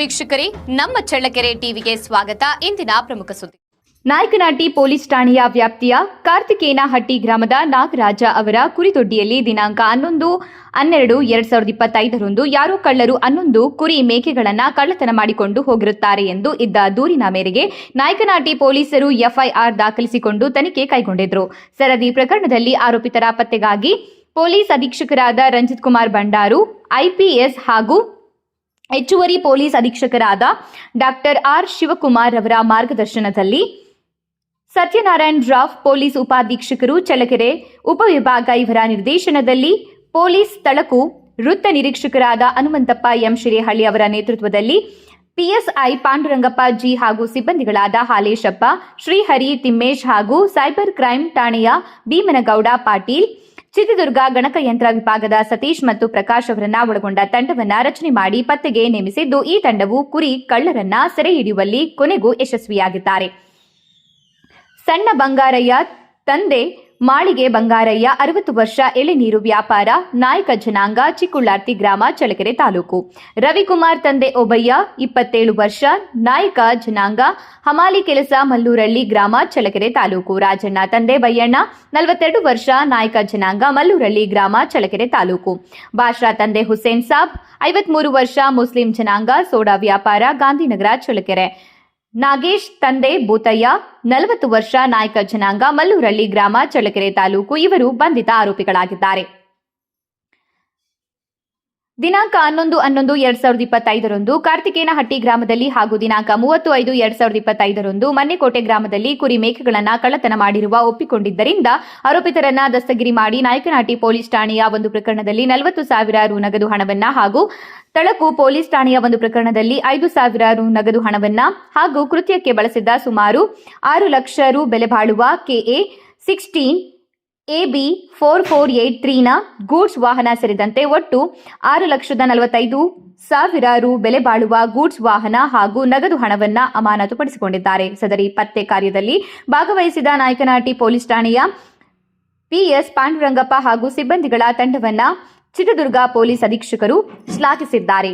ವೀಕ್ಷಕರೇ, ನಮ್ಮ ಚಳ್ಳಕೆರೆ ಟಿವಿಗೆ ಸ್ವಾಗತ. ಇಂದಿನ ಪ್ರಮುಖ ಸುದ್ದಿ. ನಾಯಕನಹಟ್ಟಿ ಪೊಲೀಸ್ ಠಾಣೆಯ ವ್ಯಾಪ್ತಿಯ ಕಾರ್ತಿಕೇನಹಟ್ಟಿ ಗ್ರಾಮದ ನಾಗರಾಜ ಅವರ ಕುರಿದೊಡ್ಡಿಯಲ್ಲಿ ದಿನಾಂಕ ಹನ್ನೊಂದು, ಹನ್ನೆರಡು, ಎರಡ್ ಸಾವಿರದ ಇಪ್ಪತ್ತೈದರಂದು ಯಾರೋ ಕಳ್ಳರು ಹನ್ನೊಂದು ಕುರಿ ಮೇಕೆಗಳನ್ನ ಕಳ್ಳತನ ಮಾಡಿಕೊಂಡು ಹೋಗಿರುತ್ತಾರೆ ಎಂದು ಇದ್ದ ದೂರಿನ ಮೇರೆಗೆ ನಾಯಕನಹಟ್ಟಿ ಪೊಲೀಸರು ಎಫ್ಐಆರ್ ದಾಖಲಿಸಿಕೊಂಡು ತನಿಖೆ ಕೈಗೊಂಡಿದ್ರು. ಸರದಿ ಪ್ರಕರಣದಲ್ಲಿ ಆರೋಪಿತರ ಪತ್ತೆಗಾಗಿ ಪೊಲೀಸ್ ಅಧೀಕ್ಷಕರಾದ ರಂಜಿತ್ ಕುಮಾರ್ ಭಂಡಾರು ಐಪಿಎಸ್ ಹಾಗೂ ಹೆಚ್ಚುವರಿ ಪೊಲೀಸ್ ಅಧೀಕ್ಷಕರಾದ ಡಾಕ್ಟರ್ ಆರ್ ಶಿವಕುಮಾರ್ ಅವರ ಮಾರ್ಗದರ್ಶನದಲ್ಲಿ ಸತ್ಯನಾರಾಯಣ್ ರಾವ್ ಪೊಲೀಸ್ ಉಪಾಧೀಕ್ಷಕರು ಚಳ್ಳಕೆರೆ ಉಪವಿಭಾಗ ಇವರ ನಿರ್ದೇಶನದಲ್ಲಿ ಪೊಲೀಸ್ ತಳಕು ವೃತ್ತ ನಿರೀಕ್ಷಕರಾದ ಹನುಮಂತಪ್ಪ ಎಂ ಶಿರೇಹಳ್ಳಿ ಅವರ ನೇತೃತ್ವದಲ್ಲಿ ಪಿಎಸ್ಐ ಪಾಂಡುರಂಗಪ್ಪ ಜಿ ಹಾಗೂ ಸಿಬ್ಬಂದಿಗಳಾದ ಹಾಲೇಶಪ್ಪ, ಶ್ರೀಹರಿ ತಿಮ್ಮೇಶ್ ಹಾಗೂ ಸೈಬರ್ ಕ್ರೈಂ ಠಾಣೆಯ ಭೀಮನಗೌಡ ಪಾಟೀಲ್ ಚಿತ್ರದುರ್ಗ ಗಣಕಯಂತ್ರ ವಿಭಾಗದ ಸತೀಶ್ ಮತ್ತು ಪ್ರಕಾಶ್ ಅವರನ್ನ ಒಳಗೊಂಡ ತಂಡವನ್ನ ರಚನೆ ಮಾಡಿ ಪತ್ತೆಗೆ ನೇಮಿಸಿದ್ದು, ಈ ತಂಡವು ಕುರಿ, ಕಳ್ಳರನ್ನ ಸೆರೆ ಕೊನೆಗೂ ಯಶಸ್ವಿಯಾಗಿದ್ದಾರೆ. ಸಣ್ಣ ಬಂಗಾರಯ್ಯ ತಂದೆ ಮಾಳಿಗೆ ಬಂಗಾರಯ್ಯ ಅರವತ್ತು ವರ್ಷ, ಎಳೆನೀರು ವ್ಯಾಪಾರ, ನಾಯಕ ಜನಾಂಗ, ಚಿಕ್ಕುಳ್ಳಾರ್ತಿ ಗ್ರಾಮ ಚಳಕೆರೆ ತಾಲೂಕು. ರವಿಕುಮಾರ್ ತಂದೆ ಒಬಯ್ಯ ಇಪ್ಪತ್ತೇಳು ವರ್ಷ, ನಾಯಕ ಜನಾಂಗ, ಹಮಾಲಿ ಕೆಲಸ, ಮಲ್ಲೂರಳ್ಳಿ ಗ್ರಾಮ ಚಳಕೆರೆ ತಾಲೂಕು. ರಾಜಣ್ಣ ತಂದೆ ಬಯ್ಯಣ್ಣ ನಲವತ್ತೆರಡು ವರ್ಷ, ನಾಯಕ ಜನಾಂಗ, ಮಲ್ಲೂರಳ್ಳಿ ಗ್ರಾಮ ಚಳಕೆರೆ ತಾಲೂಕು. ಬಾಷಾ ತಂದೆ ಹುಸೇನ್ ಸಾಬ್, ಐವತ್ಮೂರು ವರ್ಷ, ಮುಸ್ಲಿಂ ಜನಾಂಗ, ಸೋಡಾ ವ್ಯಾಪಾರ, ಗಾಂಧಿನಗರ, ಚಳ್ಳಕೆರೆ. ನಾಗೇಶ್ ತಂದೆ ಬೂತಯ್ಯ ನಲವತ್ತು ವರ್ಷ ನಾಯಕ ಜನಾಂಗ ಮಲ್ಲೂರಳ್ಳಿ ಗ್ರಾಮ ಚಳ್ಳಕೆರೆ ತಾಲೂಕು ಇವರು ಬಂಧಿತ ಆರೋಪಿಗಳಾಗಿದ್ದಾರೆ. ದಿನಾಂಕ ಹನ್ನೊಂದು ಹನ್ನೊಂದು ಎರಡ್ ಸಾವಿರದ ಇಪ್ಪತ್ತೈದರಂದು ಕಾರ್ತಿಕೇನಹಟ್ಟಿ ಗ್ರಾಮದಲ್ಲಿ ಹಾಗೂ ದಿನಾಂಕ ಮೂವತ್ತು ಐದು ಎರಡ್ ಸಾವಿರದ ಇಪ್ಪತ್ತೈದರಂದು ಮನ್ನೆಕೋಟೆ ಗ್ರಾಮದಲ್ಲಿ ಕುರಿ ಮೇಕೆಗಳನ್ನ ಕಳ್ಳತನ ಮಾಡಿರುವ ಒಪ್ಪಿಕೊಂಡಿದ್ದರಿಂದ ಆರೋಪಿತರನ್ನ ದಸ್ತಗಿರಿ ಮಾಡಿ ನಾಯಕನಹಟ್ಟಿ ಪೊಲೀಸ್ ಠಾಣೆಯ ಒಂದು ಪ್ರಕರಣದಲ್ಲಿ ನಲವತ್ತು ಸಾವಿರ ರು ನಗದು ಹಣವನ್ನ ಹಾಗೂ ತಳಕು ಪೊಲೀಸ್ ಠಾಣೆಯ ಒಂದು ಪ್ರಕರಣದಲ್ಲಿ ಐದು ಸಾವಿರ ರು ನಗದು ಹಣವನ್ನ ಹಾಗೂ ಕೃತ್ಯಕ್ಕೆ ಬಳಸಿದ್ದ ಸುಮಾರು ಆರು ಲಕ್ಷ ರು ಬೆಲೆ ಬಾಳುವ KA sixteen AB four four eight ತ್ರೀನ goods ವಾಹನ ಸೇರಿದಂತೆ ಒಟ್ಟು ಆರು ಲಕ್ಷದ ನಲವತ್ತೈದು ಸಾವಿರ ರು ಬೆಲೆ ಬಾಳುವ ಗೂಡ್ಸ್ ವಾಹನ ಹಾಗೂ ನಗದು ಹಣವನ್ನ ಅಮಾನತುಪಡಿಸಿಕೊಂಡಿದ್ದಾರೆ. ಸದರಿ ಪತ್ತೆ ಕಾರ್ಯದಲ್ಲಿ ಭಾಗವಹಿಸಿದ ನಾಯಕನಹಟ್ಟಿ ಪೊಲೀಸ್ ಠಾಣೆಯ ಪಿಎಸ್ ಪಾಂಡುರಂಗಪ್ಪ ಹಾಗೂ ಸಿಬ್ಬಂದಿಗಳ ತಂಡವನ್ನ ಚಿತ್ರದುರ್ಗ ಪೊಲೀಸ್ ಅಧೀಕ್ಷಕರು ಶ್ಲಾಘಿಸಿದ್ದಾರೆ.